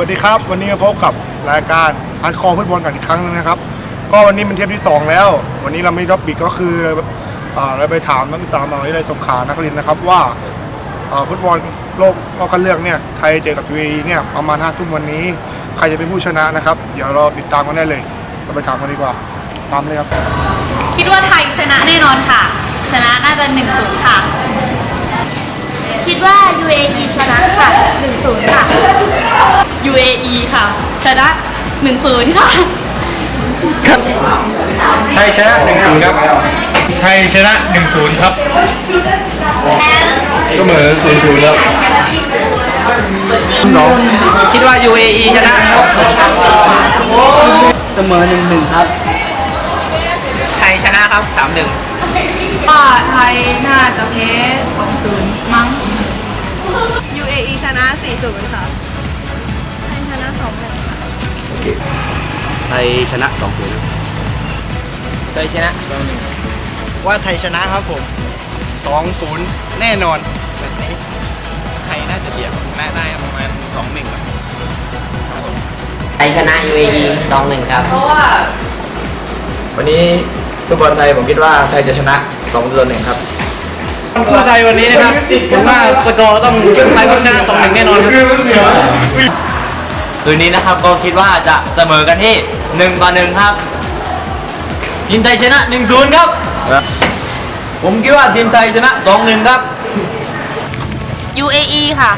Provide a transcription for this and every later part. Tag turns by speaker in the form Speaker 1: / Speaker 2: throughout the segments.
Speaker 1: สวัสดีครับ วันนี้มาพบกับรายการอันคอฟุตบอลกันอีกครั้งนึงนะครับ ก็วันนี้เป็นเทปที่ 2 แล้ว วันนี้เราไม่ท็อปิกก็คือเราไปถามนักศึกษามหาวิทยาลัยสงขลานักเรียนนะครับว่าฟุตบอลโลกรอบคัดเลือกเนี่ยไทยเจอกับ UAE เนี่ยประมาณ5ทุ่มวันนี้ ใครจะเป็นผู้ชนะนะครับ เดี๋ยวเราติดตามกันได้เลยเราไปถามกันดีกว่าตามเลยครับ
Speaker 2: คิดว่าไทยชนะแน่นอนค่ะ ชนะน่าจะ1นศูนย์ค่ะ
Speaker 3: คิดว่า UAE ชนะค่ะ1-0ค่ะ
Speaker 2: UAE ค่ะ ชนะ1นศูนย์ค่ะ
Speaker 4: ไทยชนะ1-0ครับไทยชนะ1-0ครับ เสมอ0-0ครับ
Speaker 5: คิดว่า UAE ชนะครับเสมอหนึ่งหนึ่งครับ ไทยชนะครับสามหนึ่ง
Speaker 3: ว่าไทยน่าจะแพ้2-0มั้ง UAE ชนะ4-0ค่ะ
Speaker 5: ไทยชนะสองศูนย์ไทยชนะสองหนึ่งว่าไทยชนะครับผมสองศูนย์แน่นอนแบบนี้ไทยน่าจะเบียดชนะได้ประมาณสองหนึ่ง
Speaker 6: ไทยชนะ UAE 2-1ครับ
Speaker 4: วันนี้ฟุตบอลไทยผมคิดว่าไทยจะชนะ2ต่อ1ครับ
Speaker 5: ผู้ไทยวันนี้นะครับผมว่าสกอร์ต้องไทยต้องชนะสองหนึ่งแน่นอนครับ
Speaker 7: คืนนี้นะครับก็คิดว่าจะเสมอกันที่1ต่อ1ครับทีมไทยชนะ 1-0 ครับ ผมคิดว่าทีมไทยชนะ 2-1 ครับ
Speaker 2: UAE ค่ะ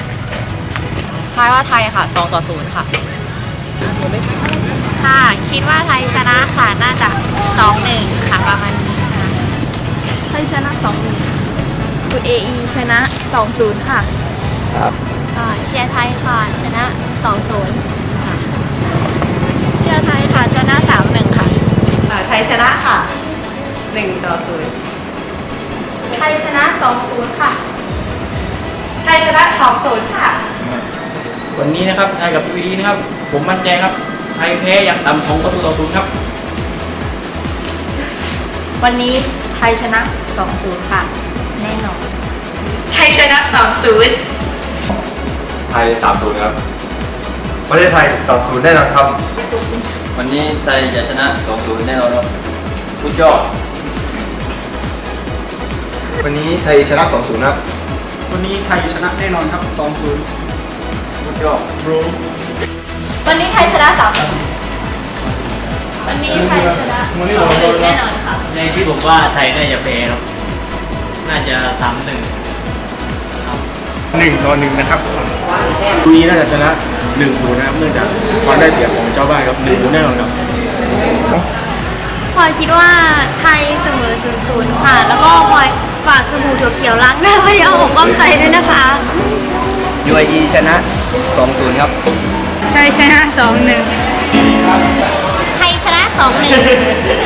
Speaker 2: 3-0ทายว่าไทยค่ะ 2 ต่อ 0 ค่ะ
Speaker 3: ค่ะ คิดว่าไทยชนะค่ะ น่าจะ2-1ค่ะประมาณนี้ค่ะ ไทยชนะ2-1 UAE ชนะ2-0ค่ะ
Speaker 6: ครับ
Speaker 3: เชียร์ไทยค่ะชนะ2-0ค่ะเชียร์ไทยค่ะชนะ3-1ค่ะ
Speaker 8: ไทยชนะค่ะ1ต่อ0
Speaker 3: ไทยชนะ2-0ค่ะ
Speaker 8: ไทยชนะ2-0ค่ะ
Speaker 5: วันนี้นะครับไทยกับ UAE นะครับ ผมมั่นใจครับไทยแพ้อย่างต่ำสองประตูต่อศูนย์ครับ
Speaker 3: วันนี้ไทยชนะ2-0ค่ะ แน่นอน
Speaker 8: ไทยชนะ2-0
Speaker 4: ไทย3-0ครับ
Speaker 1: ประเทศไทย3-0แน่นอนครับ
Speaker 7: วันนี้ไทยจะชนะ2-0แน่นอนครับสุดยอด
Speaker 4: วันนี้ไทยชนะ2-0ครับ
Speaker 1: วันนี้ไทยชนะแน่นอนครับ2-0
Speaker 7: สุดยอด
Speaker 3: วันนี้ไทยชนะ3วันนี้ไทยชนะ2-1แน่นอนค่ะ
Speaker 7: ในที่ผมว่าไทยน่าจะแพ้ครับ น่าจะ3-1
Speaker 1: หนึ่งต่อหนึ่งนะครับ
Speaker 4: วันนี้น่าจะชนะ1-0นะครับเนื่องจากความได้เปรียบของเจ้าบ้านครับ1-0แน่นอนครับ
Speaker 3: พลอยคิดว่าไทยเสมอ0-0ค่ะ แล้วก็พลอยฝากสบู่ถั่วเขียวล้างหน้าไว้เอาอกป้องใจด้วยนะคะ
Speaker 5: UAE ชนะ 2-0 ครับ
Speaker 3: ไทยชนะ 2-1 ไทยชนะ 2-1